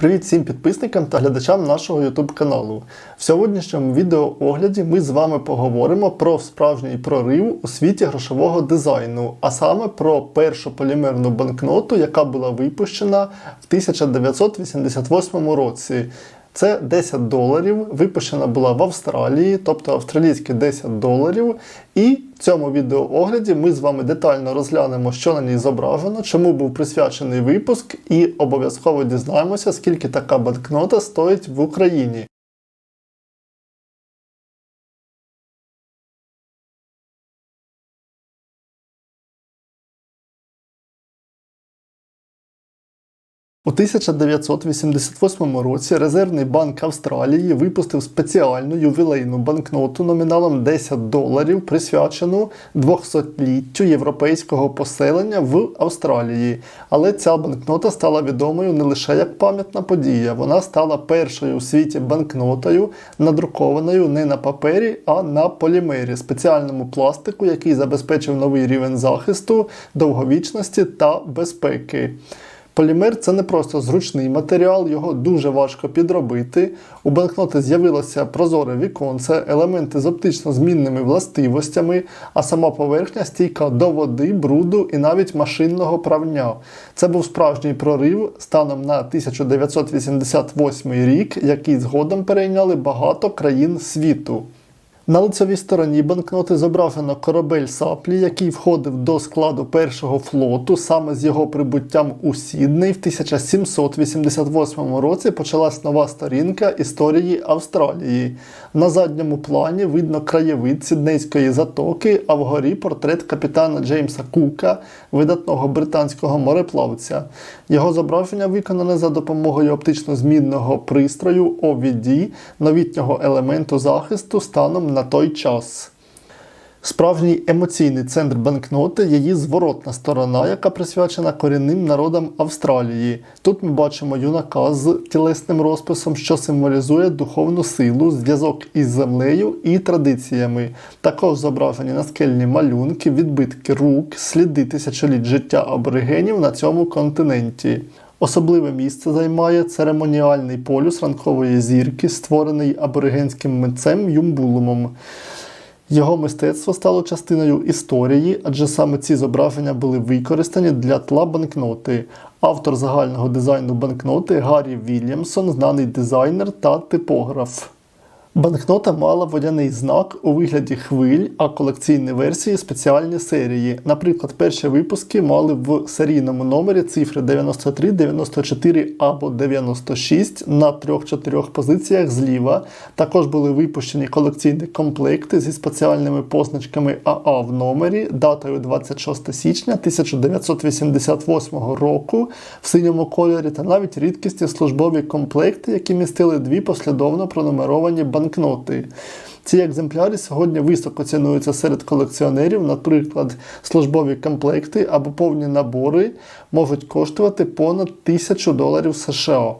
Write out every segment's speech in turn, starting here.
Привіт всім підписникам та глядачам нашого YouTube каналу. В сьогоднішньому відеоогляді ми з вами поговоримо про справжній прорив у світі грошового дизайну, а саме про першу полімерну банкноту, яка була випущена в 1988 році. Це 10 доларів, випущена була в Австралії, тобто австралійські 10 доларів. І в цьому відеоогляді ми з вами детально розглянемо, що на ній зображено, чому був присвячений випуск, і обов'язково дізнаємося, скільки така банкнота стоїть в Україні. У 1988 році Резервний банк Австралії випустив спеціальну ювілейну банкноту номіналом 10 доларів, присвячену 200-літтю європейського поселення в Австралії. Але ця банкнота стала відомою не лише як пам'ятна подія, вона стала першою у світі банкнотою, надрукованою не на папері, а на полімері, спеціальному пластику, який забезпечив новий рівень захисту, довговічності та безпеки. Полімер це не просто зручний матеріал, його дуже важко підробити. У банкноти з'явилося прозоре віконце, елементи з оптично змінними властивостями, а сама поверхня стійка до води, бруду і навіть машинного правня. Це був справжній прорив станом на 1988 рік, який згодом перейняли багато країн світу. На лицевій стороні банкноти зображено корабель Саплі, який входив до складу першого флоту. Саме з його прибуттям у Сідней в 1788 році почалась нова сторінка історії Австралії. На задньому плані видно краєвид Сіднейської затоки, а вгорі портрет капітана Джеймса Кука, видатного британського мореплавця. Його зображення виконане за допомогою оптично-змінного пристрою OVD, новітнього елементу захисту станом на той час. Справжній емоційний центр банкноти її зворотна сторона, яка присвячена корінним народам Австралії. Тут ми бачимо юнака з тілесним розписом, що символізує духовну силу, зв'язок із землею і традиціями. Також зображені наскельні малюнки, відбитки рук, сліди тисячоліть життя аборигенів на цьому континенті. Особливе місце займає церемоніальний полюс ранкової зірки, створений аборигенським митцем Юмбулумом. Його мистецтво стало частиною історії, адже саме ці зображення були використані для тла банкноти. Автор загального дизайну банкноти Гаррі Вільямсон, знаний дизайнер та типограф. Банкнота мала водяний знак у вигляді хвиль, а колекційні версії спеціальні серії. Наприклад, перші випуски мали в серійному номері цифри 93, 94 або 96 на 3-4 позиціях зліва. Також були випущені колекційні комплекти зі спеціальними позначками АА в номері датою 26 січня 1988 року в синьому кольорі та навіть рідкісні службові комплекти, які містили дві послідовно пронумеровані банкноти. Ці екземпляри сьогодні високо цінуються серед колекціонерів, наприклад, службові комплекти або повні набори можуть коштувати понад 1000 доларів США.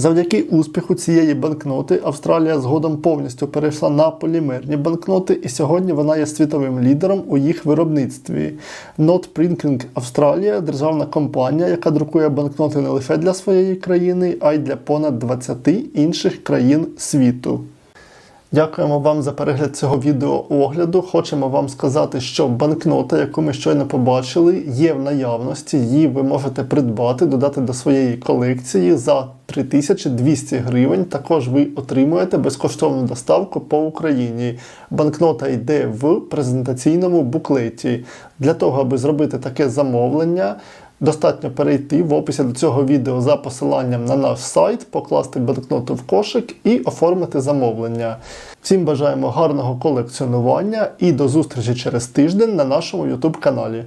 Завдяки успіху цієї банкноти Австралія згодом повністю перейшла на полімерні банкноти, і сьогодні вона є світовим лідером у їх виробництві. Not Printing Australia – державна компанія, яка друкує банкноти не лише для своєї країни, а й для понад 20 інших країн світу. Дякуємо вам за перегляд цього відео огляду. Хочемо вам сказати, що банкнота, яку ми щойно побачили, є в наявності. Її ви можете придбати, додати до своєї колекції за 3200 гривень. Також ви отримуєте безкоштовну доставку по Україні. Банкнота йде в презентаційному буклеті. Для того, аби зробити таке замовлення. Достатньо перейти в описі до цього відео за посиланням на наш сайт, покласти банкноту в кошик і оформити замовлення. Всім бажаємо гарного колекціонування і до зустрічі через тиждень на нашому YouTube каналі.